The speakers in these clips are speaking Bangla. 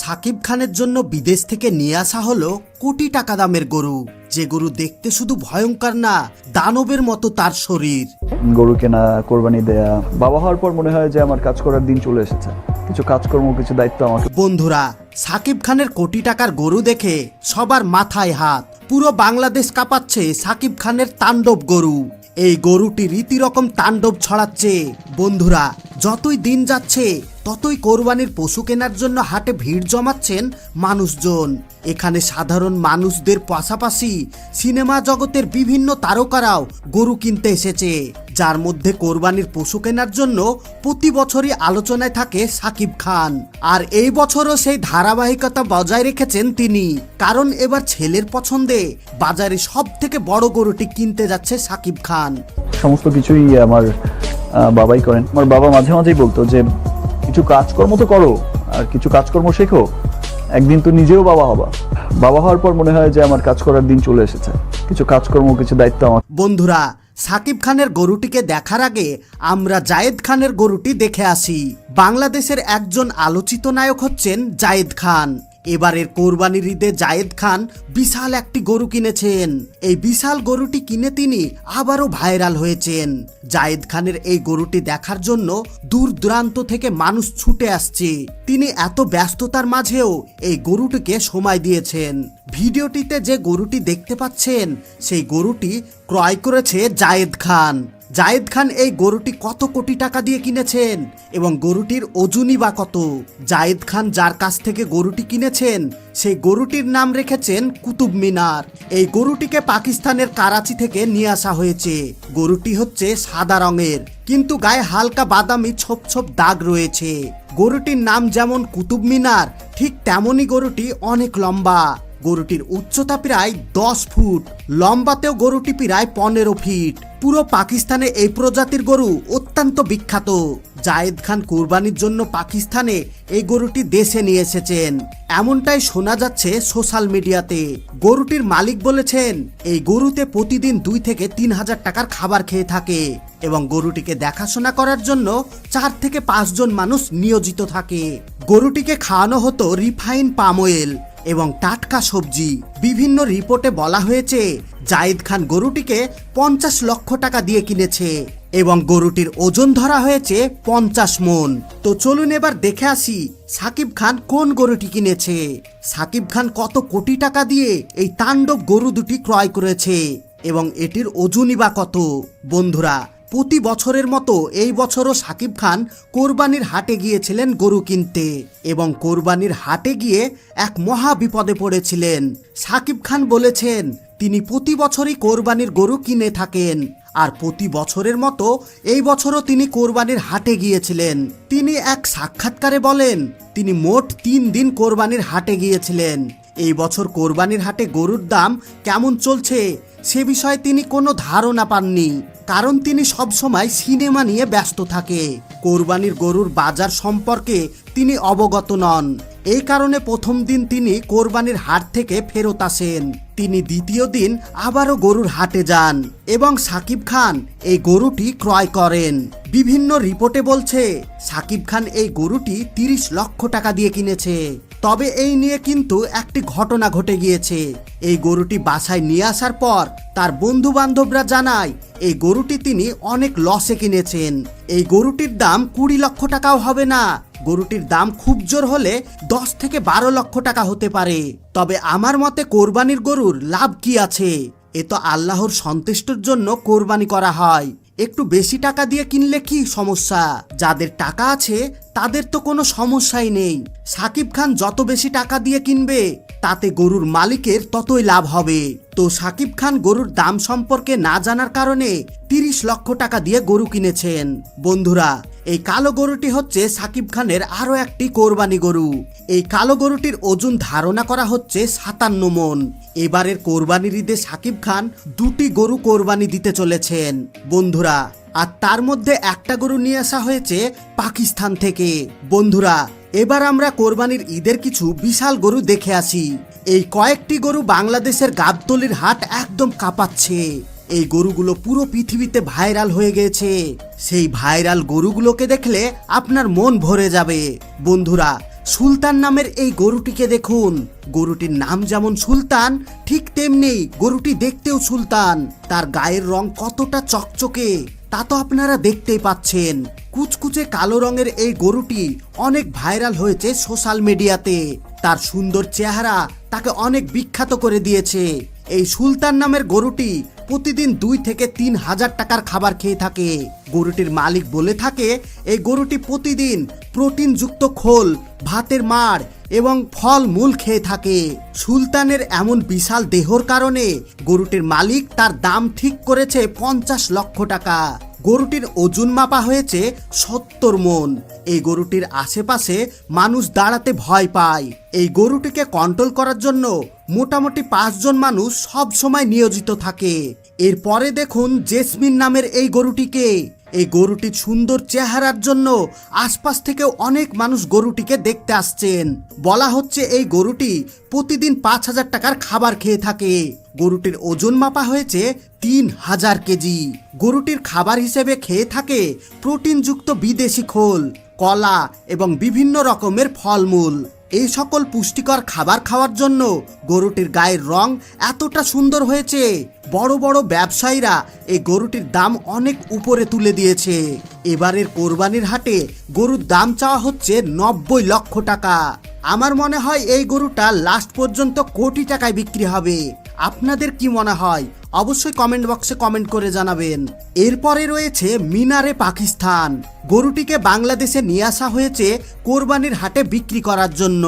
সাকিব খানের জন্য বিদেশ থেকে নিয়ে আসা হলো কোটি টাকা দামের গরু। যে গরু দেখতে শুধু ভয়ঙ্কর না দানবের মতো তার শরীর। গরু কেনা কোরবানি দেয়া বাবা হওয়ার পর মনে হয় যে আমার কাজ করার দিন চলে এসেছে। কিছু কাজকর্ম কিছু দায়িত্ব আমাকে বন্ধুরা সাকিব খানের কোটি টাকার গরু দেখে সবার মাথায় হাত। পুরো বাংলাদেশ কাঁপাচ্ছে সাকিব খানের তাণ্ডব গরু। এই গরুটি রীতিরকম তাণ্ডব ছড়াচ্ছে। বন্ধুরা যতই দিন যাচ্ছে ততই কোরবানির পশু কেনার জন্য হাটে ভিড় জমাচ্ছেন মানুষজন। এখানে সাধারণ মানুষদের পাশাপাশি সিনেমা জগতের বিভিন্ন তারকারাও গরু কিনতে এসেছে, যার মধ্যে কোরবানির পশু কেনার জন্য প্রতি বছরই আলোচনায় থাকে সাকিব খান। আর এই বছরও সেই ধারাবাহিকতা বজায় রেখেছেন তিনি। কারণ এবার ছেলের পছন্দে বাজারে সব থেকে বড় গরুটি কিনতে যাচ্ছে সাকিব খান। সমস্ত কিছুই আমার বাবাই করেন। আমার বাবা মাঝে মাঝেই বলতো যে কিছু কাজকর্ম তো করো, আর কিছু কাজকর্ম শেখো। একদিন তো নিজেও বাবা হবা। বাবা হওয়ার পর মনে হয় যে আমার কাজ করার দিন চলে এসেছে। কিছু কাজকর্ম, কিছু দায়িত্ব আমার। বন্ধুরা, সাকিব খানের গরুটিকে দেখার আগে আমরা জায়েদ খানের গরুটি দেখে আসি। বাংলাদেশের একজন আলোচিত নায়ক হচ্ছেন জায়েদ খান। এবারের কোরবানির ঈদে জায়েদ খান বিশাল একটি গরু কিনেছেন। এই বিশাল গরুটি কিনে তিনি আবারও ভাইরাল হয়েছেন। জায়েদ খানের এই গরুটি দেখার জন্য দূর দূরান্ত থেকে মানুষ ছুটে আসছে। তিনি এত ব্যস্ততার মাঝেও এই গরুটিকে সময় দিয়েছেন। ভিডিওটিতে যে গরুটি দেখতে পাচ্ছেন, সেই গরুটি ক্রয় করেছে জায়েদ খান। জায়েদ খান এই গরুটি কত কোটি টাকা দিয়ে কিনেছেন এবং গরুটির ওজনই বা কত? জায়েদ খান যার কাছ থেকে গরুটি কিনেছেন, সেই গরুটির নাম রেখেছেন কুতুব মিনার। এই গরুটিকে পাকিস্তানের কারাচি থেকে নিয়ে আসা হয়েছে। গরুটি হচ্ছে সাদা রঙের, কিন্তু গায়ে হালকা বাদামি ছোপ ছোপ দাগ রয়েছে। গরুটির নাম যেমন কুতুব মিনার, ঠিক তেমনই গরুটি অনেক লম্বা। গরুটির উচ্চতা প্রায় দশ ফুট, লম্বাতেও গরুটি প্রায় পনেরো ফিট। পুরো পাকিস্তানে এই প্রজাতির গরু অত্যন্ত বিখ্যাত। জায়েদ খান কুরবানির জন্য পাকিস্তানে এই গরুটি দেশে নিয়ে এসেছেন। এমনটাই শোনা যাচ্ছে সোশ্যাল মিডিয়াতে। গরুটির মালিক বলেছেন, এই গরুতে প্রতিদিন দুই থেকে তিন হাজার টাকার খাবার খেয়ে থাকে এবং গরুটিকে দেখাশোনা করার জন্য চার থেকে পাঁচজন মানুষ নিয়োজিত থাকে। গরুটিকে খাওয়ানো হতো রিফাইন পাম অয়েল এবং টাটকা সবজি। বিভিন্ন রিপোর্টে বলা হয়েছে, জায়েদ খান গরুটিকে পঞ্চাশ লক্ষ টাকা দিয়ে কিনেছে এবং গরুটির ওজন ধরা হয়েছে পঞ্চাশ মন। তো চলুন এবার দেখে আসি সাকিব খান কোন গরুটি কিনেছে। সাকিব খান কত কোটি টাকা দিয়ে এই তাণ্ডব গরু দুটি ক্রয় করেছে এবং এটির ওজনই বা কত? বন্ধুরা প্রতি বছরের মতো এই বছরও সাকিব খান কোরবানির হাটে গিয়েছিলেন গরু কিনতে এবং কোরবানির হাটে গিয়ে এক মহা বিপদে পড়েছিলেন। সাকিব খান বলেছেন, তিনি প্রতি বছরই কোরবানির গরু কিনে থাকেন আর প্রতি বছরের মতো এই বছরও তিনি কোরবানির হাটে গিয়েছিলেন। তিনি এক সাক্ষাৎকারে বলেন, তিনি মোট তিন দিন কোরবানির হাটে গিয়েছিলেন। এই বছর কোরবানির হাটে গরুর দাম কেমন চলছে সে বিষয়ে তিনি কোনো ধারণা পাননি। কারণ তিনি সবসময় সিনেমা নিয়ে ব্যস্ত থাকে। কোরবানির গরুর বাজার সম্পর্কে তিনি অবগত নন। এই কারণে প্রথম দিন তিনি কোরবানির হাট থেকে ফেরত আসেন। তিনি দ্বিতীয় দিন আবারও গরুর হাটে যান এবং সাকিব খান এই গরুটি ক্রয় করেন। বিভিন্ন রিপোর্টে বলছে, সাকিব খান এই গরুটি তিরিশ লক্ষ টাকা দিয়ে কিনেছে। তবে এই নিয়ে কিন্তু একটি ঘটনা ঘটে গিয়েছে। এই গরুটি বাসায় নিয়ে আসার পর তার বন্ধু বান্ধবরা জানায়, এই গরুটি তিনি অনেক লসে কিনেছেন। এই গরুটির দাম কুড়ি লক্ষ টাকাও হবে না। গরুটির দাম খুব জোর হলে দশ থেকে বারো লক্ষ টাকা হতে পারে। তবে আমার মতে কোরবানির গরুর লাভ কি আছে? এ তো আল্লাহর সন্তুষ্টর জন্য কোরবানি করা হয়। একটু বেশি টাকা দিয়ে কিনলে কি সমস্যা? যাদের টাকা আছে তাদের তো কোনো সমস্যাই নেই। সাকিব খান যত বেশি টাকা দিয়ে কিনবে, তাতে গরুর মালিকের ততই লাভ হবে। তো সাকিব খান গরুর দাম সম্পর্কে না জানার কারণে তিরিশ লক্ষ টাকা দিয়ে গরু কিনেছেন। বন্ধুরা এই কালো গরুটি হচ্ছে সাকিব খানের আরও একটি কোরবানি গরু। এই কালো গরুটির ওজন ধারণা করা হচ্ছে সাতান্ন মন। এবারের কোরবানির ঈদে সাকিব খান দুটি গরু কোরবানি দিতে চলেছেন। বন্ধুরা, আর তার মধ্যে একটা গরু নিয়ে আসা হয়েছে পাকিস্তান থেকে। বন্ধুরা, এবার আমরা কোরবানির ঈদের কিছু বিশাল গরু দেখে আসি। এই কয়েকটি গরু বাংলাদেশের গাবতলির হাট একদম কাঁপাচ্ছে। এই গরুগুলো পুরো পৃথিবীতে ভাইরাল হয়ে গেছে। সেই ভাইরাল গরুগুলোকে দেখলে আপনার মন ভরে যাবে। বন্ধুরা, সুলতান নামের এই গরুটিকে দেখুন। গরুটির নাম যেমন সুলতান, ঠিক তেমনি গরুটি দেখতেও সুলতান। তার গায়ের রং কতটা চকচকে, তা তো আপনারা দেখতেই পাচ্ছেন। কুচকুচে কালো রঙের এই গরুটি অনেক ভাইরাল হয়েছে সোশ্যাল মিডিয়াতে। তার সুন্দর চেহারা তাকে অনেক বিখ্যাত করে দিয়েছে। এই সুলতান নামের গরুটি প্রতিদিন দুই থেকে তিন হাজার টাকার খাবার খেয়ে থাকে। গরুটির মালিক বলে থাকে, এই গরুটি প্রতিদিন প্রোটিনযুক্ত খোল, ভাতের মাড় এবং ফল মূল খেয়ে থাকে। সুলতানের এমন বিশাল দেহর কারণে গরুটির মালিক তার দাম ঠিক করেছে পঞ্চাশ লক্ষ টাকা। গরুটির ওজন মাপা হয়েছে সত্তর মন। এই গরুটির আশেপাশে মানুষ দাঁড়াতে ভয় পায়। এই গরুটিকে কন্ট্রোল করার জন্য মোটামুটি পাঁচজন মানুষ সব সময় নিয়োজিত থাকে। এরপরে দেখুন জেসমিন নামের এই গরুটিকে। এই গরুটির সুন্দর চেহারার জন্য আশপাশ থেকেও অনেক মানুষ গরুটিকে দেখতে আসছেন। বলা হচ্ছে এই গরুটি প্রতিদিন পাঁচ হাজার টাকার খাবার খেয়ে থাকে। গরুটির ওজন মাপা হয়েছে তিন হাজার কেজি। গরুটির খাবার হিসেবে খেয়ে থাকে প্রোটিনযুক্ত বিদেশি খোল, কলা এবং বিভিন্ন রকমের ফলমূল। এই সকল পুষ্টিকর খাবার খাওয়ার জন্য গরুটির গায়ের রং এতটা সুন্দর হয়েছে বড় বড় ব্যবসায়ীরা এই গরুটির দাম অনেক উপরে তুলে দিয়েছে। এবারের কোরবানির হাটে গরুর দাম চাওয়া হচ্ছে নব্বই লক্ষ টাকা। আমার মনে হয় এই গরুটা লাস্ট পর্যন্ত কোটি টাকায় বিক্রি হবে। আপনাদের কি মনে হয়? অবশ্যই কমেন্ট বক্সে কমেন্ট করে জানাবেন। এরপরে রয়েছে মিনারে পাকিস্তান। গরুটিকে বাংলাদেশে নিয়ে আসা হয়েছে কোরবানির হাটে বিক্রি করার জন্য।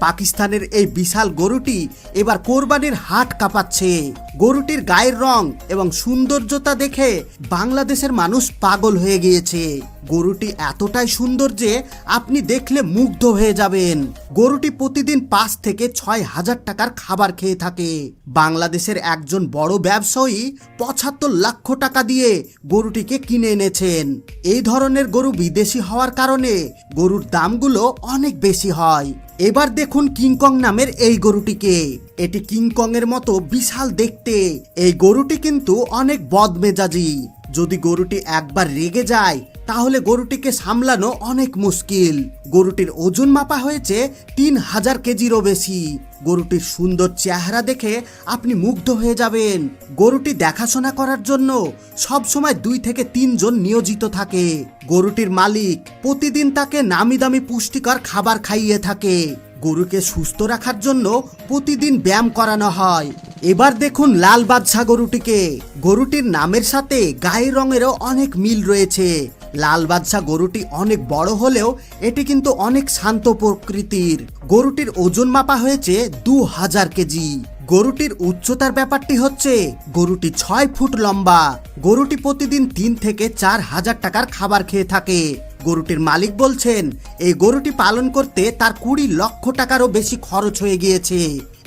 পাকিস্তানের এই বিশাল গরুটি এবার কোরবানির হাট কাঁপাচ্ছে। গরুটির গায়ের রং এবং সৌন্দর্যতা দেখে বাংলাদেশের মানুষ পাগল হয়ে গিয়েছে। গরুটি এতটাই সুন্দর যে আপনি দেখলে মুগ্ধ হয়ে যাবেন। গরুটি প্রতিদিন পাঁচ থেকে ছয় হাজার টাকার খাবার খেয়ে থাকে। বাংলাদেশের একজন বড় ব্যবসায়ী পঁচাত্তর লক্ষ টাকা দিয়ে গরুটিকে কিনে এনেছেন। এই ধরনের গরু বিদেশি হওয়ার কারণে গরুর দামগুলো অনেক বেশি হয়। এবার দেখুন কিংকং নামের এই গরুটিকে। এটি কিংকং এর মতো বিশাল দেখতে। এই গরুটি কিন্তু অনেক বদমেজাজি। যদি গরুটি একবার রেগে যায়, তাহলে গরুটিকে সামলানো অনেক মুশকিল। গরুটির ওজন মাপা হয়েছে তিন হাজার কেজিরও বেশি। গরুটির সুন্দর চেহারা দেখে আপনি মুগ্ধ হয়ে যাবেন। গরুটি দেখাশোনা করার জন্য সব সময় দুই থেকে তিনজন নিয়োজিত থাকে। গরুটির মালিক প্রতিদিন তাকে নামি দামি পুষ্টিকর খাবার খাইয়ে থাকে। গরুকে সুস্থ রাখার জন্য প্রতিদিন ব্যায়াম করানো হয়। এবার দেখুন লাল বাদশা গরুটিকে গরুটির নামের সাথে গায়ের রঙেরও অনেক মিল রয়েছে। লাল বাদশা গরুটি অনেক বড় হলেও এটি কিন্তু অনেক শান্ত প্রকৃতির। গরুটির ওজন মাপা হয়েছে দু হাজার কেজি। গরুটির উচ্চতার ব্যাপারটি হচ্ছে গরুটি ছয় ফুট লম্বা। গরুটি প্রতিদিন তিন থেকে চার হাজার টাকার খাবার খেয়ে থাকে। গরুটির মালিক বলছেন, এই গরুটি পালন করতে তার কুড়ি লক্ষ টাকারও বেশি খরচ হয়ে গিয়েছে।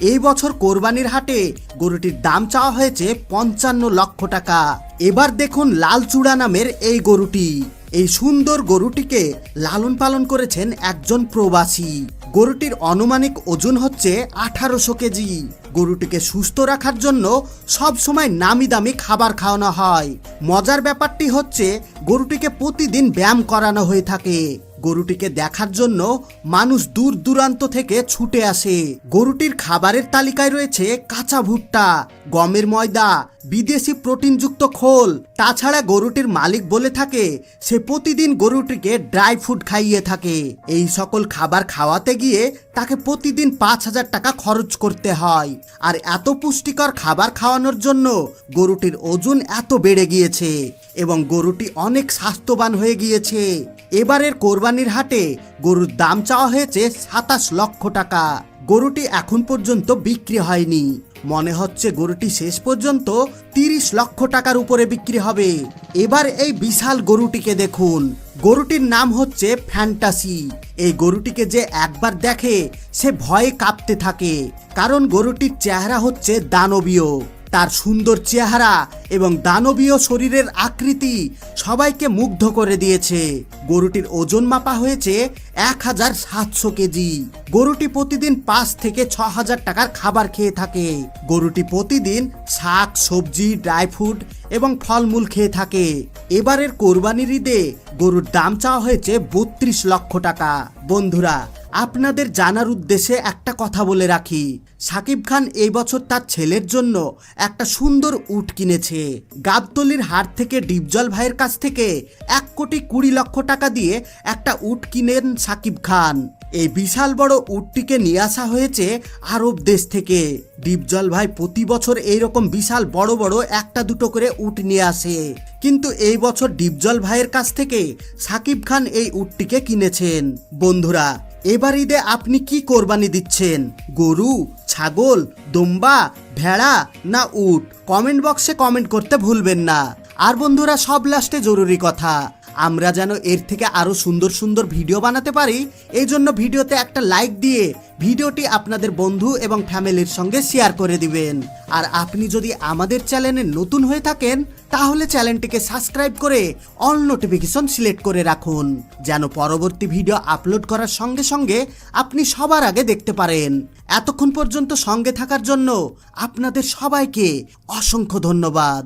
এই বছর কোরবানির হাটে গরুটির দাম চাওয়া হয়েছে পঞ্চান্ন লক্ষ টাকা। এবার দেখুন লাল চূড়া নামের এই গরুটি। এই সুন্দর গরুটিকে লালন পালন করেছেন একজন প্রবাসী। গরুটির আনুমানিক ওজন হচ্ছে আঠারোশো কেজি। গরুটিকে সুস্থ রাখার জন্য সব সময় নামি দামি খাবার খাওয়ানো হয়। মজার ব্যাপারটি হচ্ছে, গরুটিকে প্রতিদিন ব্যায়াম করানো হয়ে থাকে। গরুটিকে দেখার জন্য মানুষ দূর দূরান্ত থেকে ছুটে আসে। গরুটির খাবারের তালিকায় রয়েছে কাঁচা ভুট্টা, গমের ময়দা, বিদেশি প্রোটিনযুক্ত খোল। তাছাড়া গরুটির মালিক বলে থাকে, সে প্রতিদিন গরুটিকে ড্রাই ফ্রুট খাইয়ে থাকে। এই সকল খাবার খাওয়াতে গিয়ে তাকে প্রতিদিন পাঁচ হাজার টাকা খরচ করতে হয়। আর এত পুষ্টিকর খাবার খাওয়ানোর জন্য গরুটির ওজন এত বেড়ে গিয়েছে এবং গরুটি অনেক স্বাস্থ্যবান হয়ে গিয়েছে। এবারের কোরবানির হাটে গরুর দাম চাওয়া হয়েছে সাতাশ লক্ষ টাকা। গরুটি এখন পর্যন্ত বিক্রি হয়নি। মনে হচ্ছে গরুটি শেষ পর্যন্ত তিরিশ লক্ষ টাকার উপরে বিক্রি হবে। এবার এই বিশাল গরুটিকে দেখুন। গরুটির নাম হচ্ছে ফ্যান্টাসি। এই গরুটিকে যে একবার দেখে সে ভয়ে কাঁপতে থাকে। কারণ গরুটির চেহারা হচ্ছে দানবীয়। তার সুন্দর চেহারা এবং দানবীয় শরীরের আকৃতি সবাইকে মুগ্ধ করে দিয়েছে। গরুটির ওজন মাপা হয়েছে এক হাজার সাতশো কেজি। গরুটি প্রতিদিন পাঁচ থেকে ছ হাজার টাকার খাবার খেয়ে থাকে। গরুটি প্রতিদিন শাক, সবজি, ড্রাই ফ্রুট এবং ফলমূল খেয়ে থাকে। এবারের কোরবানির ঈদে গরুর দাম চাওয়া হয়েছে বত্রিশ লক্ষ টাকা। বন্ধুরা, আপনাদের জানার উদ্দেশ্যে একটা কথা বলে রাখি। সাকিব খান এই বছর তার ছেলের জন্য একটা সুন্দর উট কিনেছে। গাবতলির হাট থেকে ডিপজল ভাইয়ের কাছ থেকে এক কোটি কুড়ি লক্ষ টাকা দিয়ে একটা উট কিনেন সাকিব খান। এই বিশাল বড় উটটিকে নিয়ে আসা হয়েছে আরব দেশ থেকে। ডিপজল ভাই প্রতি বছর এইরকম বিশাল বড় বড় একটা দুটো করে উট নিয়ে আসে। কিন্তু এই বছর ডিপজল ভাইয়ের কাছ থেকে সাকিব খান এই উটটিকে কিনেছেন। বন্ধুরা, এবার ঈদে আপনি কি কোরবানি দিচ্ছেন? গরু, ছাগল, দম্বা, ভেড়া না উট? কমেন্ট বক্সে কমেন্ট করতে ভুলবেন না। আর বন্ধুরা, সব লাস্টে জরুরি কথা আমরা যেন এর থেকে আরও সুন্দর সুন্দর ভিডিও বানাতে পারি। এই জন্য ভিডিওতে একটা লাইক দিয়ে ভিডিওটি আপনাদের বন্ধু এবং ফ্যামিলির সঙ্গে শেয়ার করে দিবেন। আর আপনি যদি আমাদের চ্যানেলে নতুন হয়ে থাকেন, তাহলে চ্যানেলটিকে সাবস্ক্রাইব করে অল নোটিফিকেশন সিলেক্ট করে রাখুন। যেন পরবর্তী ভিডিও আপলোড করার সঙ্গে সঙ্গে আপনি সবার আগে দেখতে পারেন। এতক্ষণ পর্যন্ত সঙ্গে থাকার জন্য আপনাদের সবাইকে অসংখ্য ধন্যবাদ।